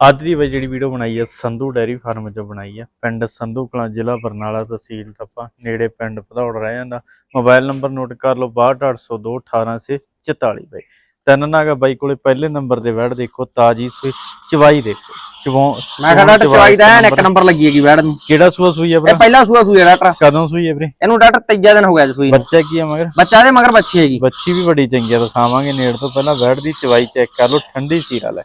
ਅੱਜ ਦੀ ਬਈ ਜਿਹੜੀ ਵੀਡੀਓ ਬਣਾਈ ਹੈ ਸੰਧੂ ਡੈਰੀ ਫਾਰਮ 'ਚੋਂ ਬਣਾਈ ਹੈ ਪਿੰਡ ਸੰਧੂ ਕਲਾਂ ਜ਼ਿਲ੍ਹਾ ਬਰਨਾਲਾ ਤਹਿਸੀਲ ਤੱਪਾ ਨੇੜੇ ਪਿੰਡ ਭਦੌੜ ਰਹਿ ਜਾਂਦਾ। ਮੋਬਾਈਲ ਨੰਬਰ ਨੋਟ ਕਰ ਲਓ 62802 1844 ਬਈ। ਤਿੰਨ ਨਾਗਾ ਬਾਈ ਕੋਲੇ ਪਹਿਲੇ ਨੰਬਰ ਦੇ ਵੜ ਦੇਖੋ ਤਾਜੀ ਸੂਈ ਚਵਾਈ ਦੇਖੋ ਚਵਾਂ ਮੈਂ ਕਿਹਾ ਡਾਕਟਰ ਚਵਾਈ ਦਾ ਐਨ ਇੱਕ ਨੰਬਰ। ਲੱਗੀ ਹੈਗੀ ਵੈੜ ਨੂੰ। ਕਿਹੜਾ ਸੂਆ ਸੂਈ ਹੈ ਇਹ ਭਰਾ? ਪਹਿਲਾ ਸੂਆ ਸੂਈ ਹੈ ਡਾਕਟਰ। ਕਦੋਂ ਸੂਈ ਹੈ ਵੀਰੇ? ਇਹਨੂੰ ਡਾਕਟਰ ਤੀਜਾ ਦਿਨ ਹੋ ਗਿਆ ਜੀ ਸੂਈ ਨੂੰ। ਬੱਚਾ ਕੀ ਹੈ ਮਗਰ? ਬੱਚਾ ਦੇ ਮਗਰ ਬੱਚੀ ਹੈਗੀ। ਬੱਚੀ ਵੀ ਬੜੀ ਚੰਗੀ ਆ ਦਿਖਾਵਾਂਗੇ ਨੇੜ ਤੋਂ। ਪਹਿਲਾਂ ਵੜ ਦੀ ਚਵਾਈ ਚੈੱਕ ਕਰ ਲਓ ਠੰਡੀ ਸੀਰਾ ਲੈ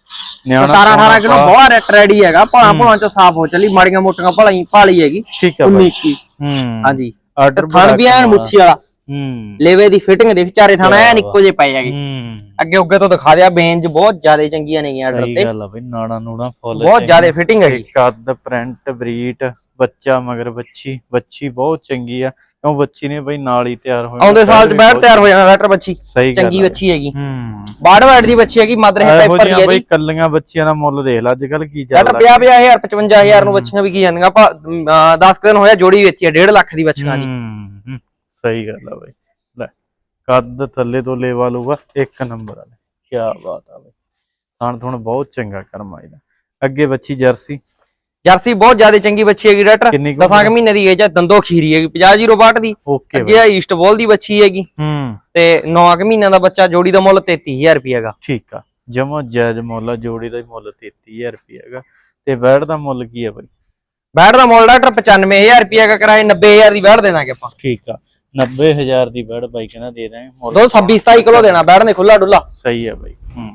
ਨਿਆਣਾ 17 18 ਕਿਲੋ ਬਹੁਤ ਰੈਟ ਰੈਡੀ ਹੈਗਾ ਭਾਲਾਂ ਭੁਲਾਂ ਚ ਸਾਫ਼ ਹੋ ਚੱਲੀ ਮਾੜੀਆਂ ਮੋਟੀਆਂ ਭਲਾਈ ਭਾਲੀ ਹੈਗੀ ਠੀਕ ਹੈ 19 ਬਾਈ। 21 ਹੂੰ। ਹਾਂਜੀ। ਆਰਡਰ ਥਣ ਵੀ ਐਨ ਮੁੱਛੀ ਵਾਲਾ। ਹੂੰ। ਲੇਵੇ ਦੀ ਫਿਟਿੰਗ ਦੇਖ ਚਾਰੇ ਥਾਣਾ ਐਨ ਇੱਕੋ ਜਿਹੇ ਪਏ ਹੈਗੇ। ਹੂੰ। ਅੱਗੇ ਉੱਗੇ ਤੋਂ ਦਿਖਾ ਦਿਆ ਬੇਂਜ ਬਹੁਤ ਜ਼ਿਆਦਾ ਚੰਗੀਆਂ ਨੇਗੀਆਂ ਆਰਡਰ ਸਹੀ ਤੇ। ਗੱਲ ਆ ਬਈ ਨਾੜਾ ਨੂੜਾ ਫੁੱਲ ਬਹੁਤ ਜ਼ਿਆਦਾ ਫਿਟਿੰਗ ਹੈਗੀ। ਕੱਦ ਪ੍ਰਿੰਟ ਬਰੀਟ ਬੱਚਾ ਮਗਰ ਬੱਚੀ ਬੱਚੀ ਬਹੁਤ ਚੰਗੀ ਆ। ਕਿਉਂ ਬੱਚੀ ਨੇ ਬਈ ਨਾਲ ਹੀ ਤਿਆਰ ਹੋਣਾ ਆਉਂਦੇ ਸਾਲ ਚ ਬੈਠ ਤਿਆਰ ਹੋ ਜਾਣਾ ਡਾਕਟਰ ਬੱਚੀ। ਸਹੀ ਗੱਲ ਚੰਗੀ। ਬੱਚੀ ਹੈਗੀ। ਹੂੰ। ਬਾੜ ਵਾੜ ਦੀ ਬੱਚੀ ਹੈਗੀ ਮਦਰ ਹੈ ਪੇਪਰ ਦੀ ਹੈ ਬਈ ਜੀ ਕੱਲੀਆਂ ਬੱਚੀਆਂ ਦਾ ਮੁੱਲ ਦੇਖ ਲੈ ਅੱਜ ਕੱਲ ਕੀ ਡਾਕਟਰ ਚੱਲਦਾ 50 50000 55000 ਨੂੰ ਬੱਚੀਆਂ ਵੀ ਕੀ ਜਾਂਦੀਆਂ ਆਪਾਂ 10 ਦਿਨ ਹੋਇਆ ਜੋੜੀ ਵੇਚੀ ਹੈ 1.5 ਲੱਖ ਦੀ ਬੱਚੀਆਂ ਦੀ। ਸਹੀ ਗੱਲ ਆ ਬਈ। ਲੈ ਕੱਦ ਥੱਲੇ ਤੋਂ ਲੇਵਾ ਲੂਗਾ ਇੱਕ ਨੰਬਰ ਵਾਲੇ। ਕੀ ਬਾਤ ਆ ਬਈ। ਥਣ ਥਣ ਬਹੁਤ ਚੰਗਾ ਕਰਮਾ ਇਹਦਾ। ਅੱਗੇ ਬੱਚੀ ਜਰਸੀ। ਜਰਸੀ ਬਹੁਤ ਜ਼ਿਆਦਾ ਚੰਗੀ ਬੱਚੀ ਹੈਗੀ ਡਾਕਟਰ। ਕਿੰਨੀ ਕੁ 10 ਮਹੀਨੇ ਦੀ ਏਜ ਹੈ ਦੰਦੋ ਖੀਰੀ ਹੈਗੀ 50 ਜ਼ੀਰੋ ਬਾਟ ਦੀ। ਓਕੇ ਅੱਗੇ ਆ ਈਸਟ ਬੋਲ ਦੀ ਬੱਚੀ ਹੈਗੀ। ਹੂੰ। ਤੇ 9 ਮਹੀਨਿਆਂ ਦਾ ਬੱਚਾ ਜੋੜੀ ਦਾ ਮੁੱਲ 33000 ਰੁਪਏ ਹੈਗਾ। ਠੀਕ ਆ। ਜਮਾ ਜਾਇਜ਼ ਮੁੱਲ ਆ ਜੋੜੀ ਦਾ ਮੁੱਲ 33000 ਰੁਪਏ ਹੈਗਾ। ਤੇ ਬੈੜ ਦਾ ਮੁੱਲ ਕੀ ਹੈ ਬਈ? ਬੈਟ ਦਾ ਮੁੱਲ ਡਾਕਟਰ 95000 ਰੁਪਏ ਹੈਗਾ ਕਿਰਾਏ 90000 ਦੀ ਬੈਟ ਦੇ ਦਾਂਗੇ ਆਪਾਂ। ਠੀਕ ਆ। 90000 ਦੀ ਬੈੜ ਬਾਈ ਕਹਿੰਦਾ ਦੇ ਦਾਂਗੇ ਮੁੱਲ ਦੋ 26 27 ਕਿਲੋ ਦੇਣਾ ਬੈਟ ਨੇ ਖੁੱਲਾ ਡੁੱਲਾ ਸਹੀ ਹੈ ਬਾਈ ਹੂੰ।